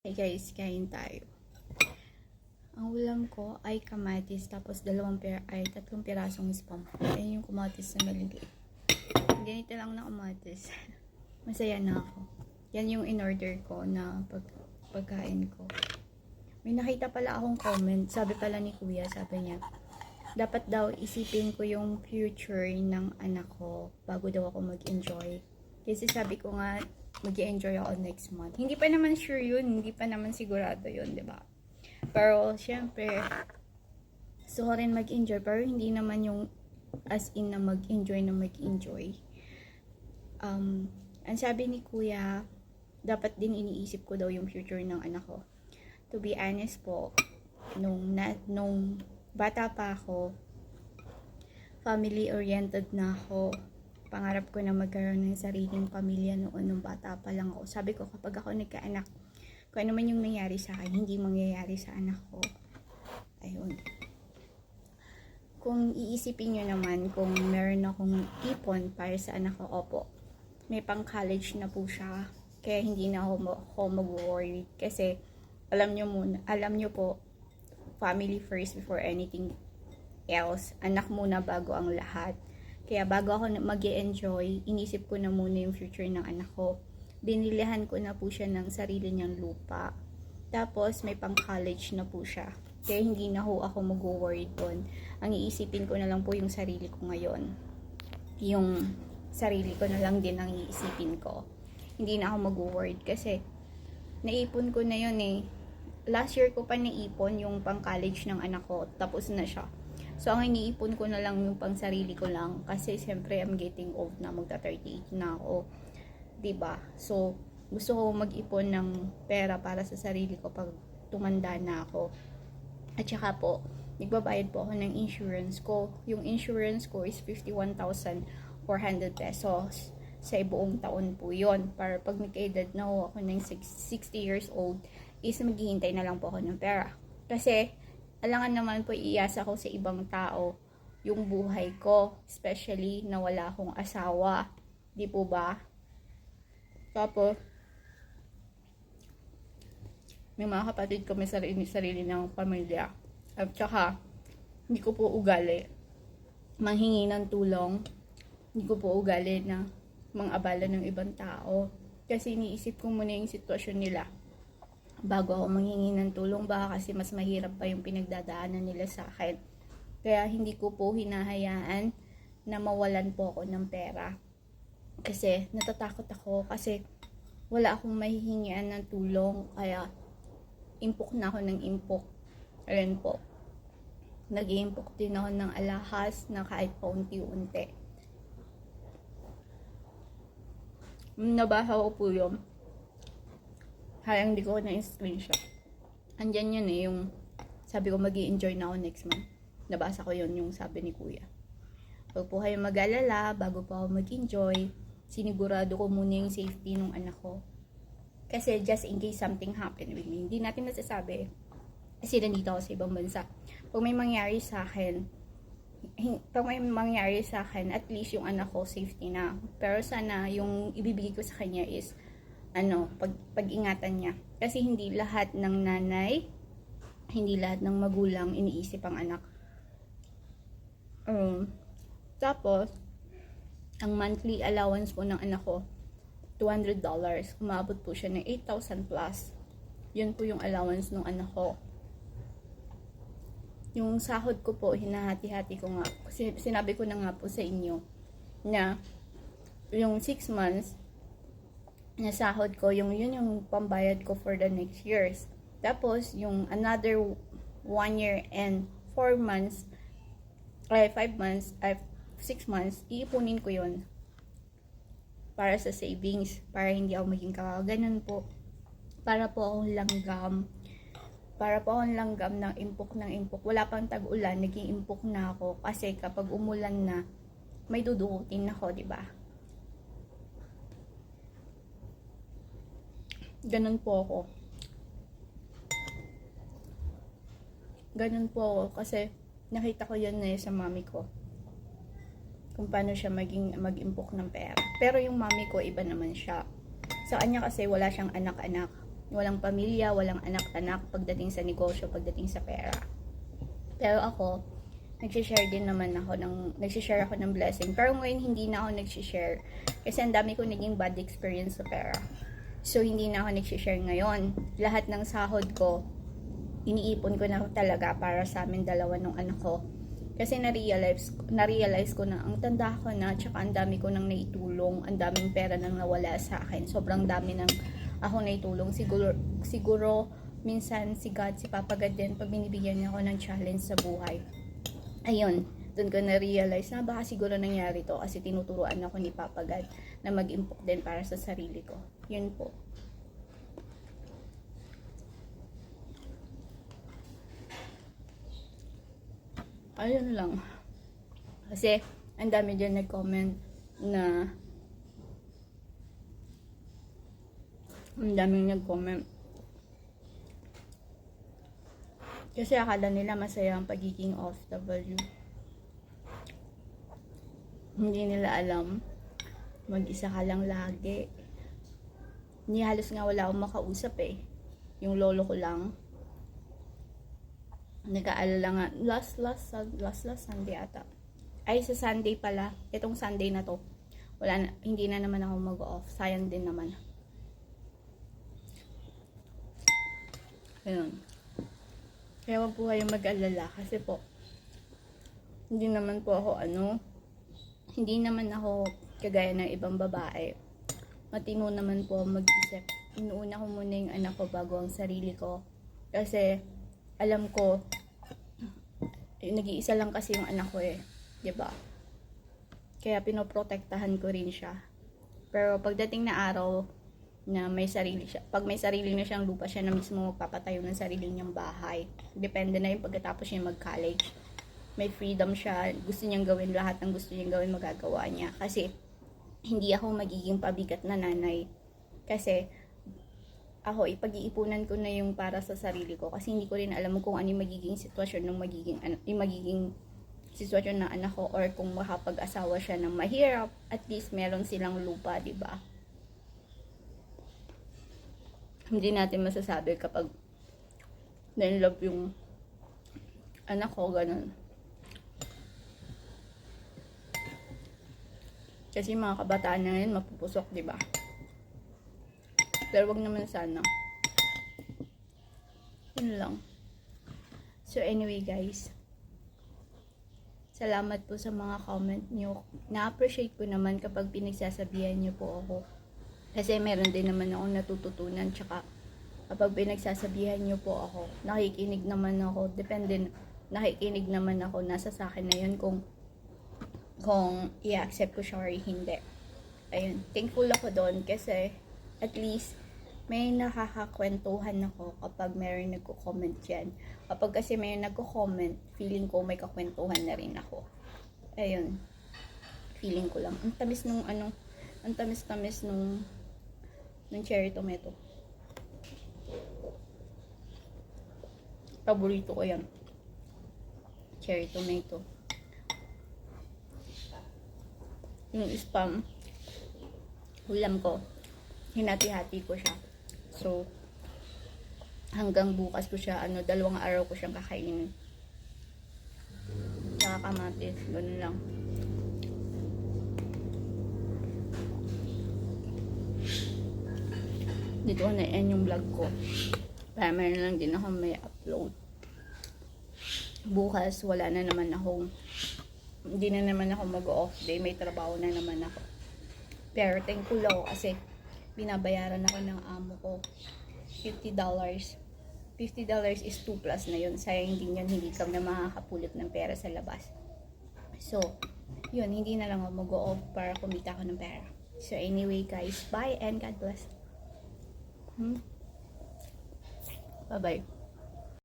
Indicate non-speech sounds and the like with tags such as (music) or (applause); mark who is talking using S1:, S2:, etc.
S1: Hey guys, kain tayo. Ang ulam ko ay kamatis, tapos dalawang pera, ay tatlong pirasong spam. Ayan yung kamatis na maliliit. Ganito lang na kamatis. (laughs) Masaya na ako. Yan yung in-order ko na pag, pagkain ko. May nakita pala akong comment, sabi pala ni kuya, sabi niya, dapat daw isipin ko yung future ng anak ko bago daw ako mag-enjoy. Kasi sabi ko nga, mag enjoy ako next month. Hindi pa naman sure yun, hindi pa naman sigurado yun, di ba? Pero, syempre, gusto ko rin mag-enjoy, pero hindi naman yung as in na mag-enjoy na mag-enjoy. Um, ang sabi ni kuya, dapat din iniisip ko daw yung future ng anak ko. To be honest po, nung, na, nung bata pa ako, family-oriented na ako. Pangarap ko na magkaroon ng sariling pamilya noon nung bata pa lang ako. Sabi ko, kapag ako nagkaanak, kung ano man yung nangyari sa akin, hindi mangyayari sa anak ko. Ayun. Kung iisipin nyo naman, kung meron akong ipon para sa anak ko, opo, may pang college na po siya. Kaya hindi na ako, ako mag-worry. Kasi, alam nyo muna, alam nyo po, family first before anything else. Anak muna bago ang lahat. Kaya bago ako mag enjoy inisip ko na muna yung future ng anak ko. Binilihan ko na po siya ng sarili niyang lupa. Tapos, may pang college na po siya. Kaya hindi na ho ako mag-worry doon. Ang iisipin ko na lang po yung sarili ko ngayon. Yung sarili ko na lang din ang iisipin ko. Hindi na ako mag-worry kasi naipon ko na yun eh. Last year ko pa naipon yung pang college ng anak ko. Tapos na siya. So, ang iniipon ko na lang yung pang sarili ko lang. Kasi, siyempre, I'm getting old na. Magta-38 na ako. ba So, gusto ko mag-ipon ng pera para sa sarili ko pag tumanda na ako. At saka po, nagbabayad po ako ng insurance ko. Yung insurance ko is 51,400 pesos sa buong taon po yon Para pag nagka-edad na ako ng six- 60 years old, is maghihintay na lang po ako ng pera. Kasi, alangan naman po iasa ko sa ibang tao yung buhay ko. Especially na wala akong asawa. Di po ba? Tapos, may mga kapatid ko may sarili, sarili ng pamilya. At saka, hindi ko po ugali manghingi ng tulong. Hindi ko po ugali na abala ng ibang tao. Kasi iniisip ko muna yung sitwasyon nila bago ako manghingi ng tulong baka kasi mas mahirap pa yung pinagdadaanan nila sa akin. Kaya hindi ko po hinahayaan na mawalan po ako ng pera. Kasi natatakot ako kasi wala akong mahihingian ng tulong kaya impok na ako ng impok. Ayun po. Nag-iimpok din ako ng alahas na kahit paunti-unti. Ko po yun. Hayang di ko na screenshot. Andyan yun eh, yung sabi ko mag enjoy na ako next month. Nabasa ko yun yung sabi ni kuya. Huwag po kayong mag-alala bago pa ako mag-enjoy. Sinigurado ko muna yung safety ng anak ko. Kasi just in case something happen with me, hindi natin nasasabi. Kasi nandito ako sa ibang bansa. Pag may mangyari sa akin, pag may mangyari sa akin, at least yung anak ko safety na. Pero sana yung ibibigay ko sa kanya is ano, pag, pag-ingatan niya. Kasi hindi lahat ng nanay, hindi lahat ng magulang iniisip ang anak. Um, tapos, ang monthly allowance po ng anak ko, $200. Umabot po siya ng 8,000 plus. Yun po yung allowance ng anak ko. Yung sahod ko po, hinahati-hati ko nga. Kasi sinabi ko na nga po sa inyo na yung 6 months na sahod ko, yung yun yung pambayad ko for the next years. Tapos, yung another 1 year and 4 months, ay 5 months, ay 6 months, iipunin ko yun para sa savings, para hindi ako maging kakaganan po. Para po akong langgam. Para po akong langgam ng impok ng impok. Wala pang tag-ulan, naging impok na ako. Kasi kapag umulan na, may dudukutin ako, di ba? Ganun po ako. Ganun po ako kasi nakita ko yun na sa mami ko kung paano siya maging mag-impok ng pera. Pero yung mami ko, iba naman siya. Sa kanya kasi wala siyang anak-anak. walang pamilya, walang anak-anak pagdating sa negosyo, pagdating sa pera. Pero ako, nagsishare din naman ako ng, nagsishare ako ng blessing. Pero ngayon, hindi na ako nagsishare. Kasi ang dami ko naging bad experience sa pera. So, hindi na ako nagsishare ngayon. Lahat ng sahod ko, iniipon ko na talaga para sa amin dalawa ng anak ko. Kasi na-realize, na-realize ko na ang tanda ko na, tsaka ang dami ko nang naitulong, ang daming pera nang nawala sa akin. Sobrang dami nang ako naitulong. Siguro, siguro minsan si God, si Papa God din, pag binibigyan niya ako ng challenge sa buhay. Ayun, doon ko na-realize na baka siguro nangyari to kasi tinuturuan ako ni Papa God na mag-impok din para sa sarili ko. Yun po. Ayun lang. Kasi, ang dami dyan nag-comment na ang daming nag-comment. Kasi akala nila masaya ang pagiging OFW. Hindi nila alam. Mag-isa ka lang lagi. Hindi halos nga wala akong makausap eh. Yung lolo ko lang. Nag-aalala nga. Last, last, last, last Sunday ata. Ay, sa Sunday pala. Itong Sunday na to. Wala na, hindi na naman ako mag-off. Sayang din naman. Ayun. Kaya wag po kayong mag-alala kasi po hindi naman po ako ano hindi naman ako kagaya ng ibang babae. Matino naman po mag-isip. Inuuna ko muna yung anak ko bago ang sarili ko. Kasi alam ko eh, nag-iisa lang kasi yung anak ko eh. ba? Kaya pinoprotektahan ko rin siya. Pero pagdating na araw na may sarili siya, pag may sarili na siyang lupa, siya na mismo magpapatayo ng sarili niyang bahay. Depende na yung pagkatapos niya mag-college. May freedom siya, gusto niyang gawin lahat ng gusto niyang gawin, magagawa niya. Kasi, hindi ako magiging pabigat na nanay. Kasi, ako, ipag-iipunan ko na yung para sa sarili ko. Kasi hindi ko rin alam kung ano yung magiging sitwasyon ng magiging, ano, yung magiging sitwasyon ng anak ko or kung makapag-asawa siya ng mahirap, at least meron silang lupa, di ba? Hindi natin masasabi kapag na-love yung anak ko, ganun. Kasi mga kabataan na ngayon, mapupusok, di ba? Pero wag naman sana. Yun lang. So anyway guys, salamat po sa mga comment nyo. Na-appreciate ko naman kapag pinagsasabihan nyo po ako. Kasi meron din naman akong natututunan. Tsaka kapag pinagsasabihan nyo po ako, nakikinig naman ako. Depende, nakikinig naman ako. Nasa sa akin na yun kung kung i-accept ko siya or hindi. Ayun, thankful ako doon kasi at least may nakakakwentuhan ako kapag mayroon nagko-comment yan. Kapag kasi may nagko-comment, feeling ko may kakwentuhan na rin ako. Ayun. Feeling ko lang. Ang tamis nung ano, ang tamis-tamis nung ng cherry tomato. Paborito ko yan. Cherry tomato. Yung spam, ulam ko, hinati-hati ko siya. So, hanggang bukas ko siya, ano, dalawang araw ko siyang kakainin. Tsaka kamatis, ganun lang. Dito ko na-end yung vlog ko. Para meron lang din ako may upload. Bukas, wala na naman akong hindi na naman ako mag-off day. May trabaho na naman ako. Pero thankful ako kasi binabayaran ako ng amo ko. $50. $50 is 2 plus na yun. Sayang hindi yan, hindi ka na makakapulot ng pera sa labas. So, yun, hindi na lang ako mag-off para kumita ako ng pera. So, anyway guys, bye and God bless. Hmm? Bye-bye.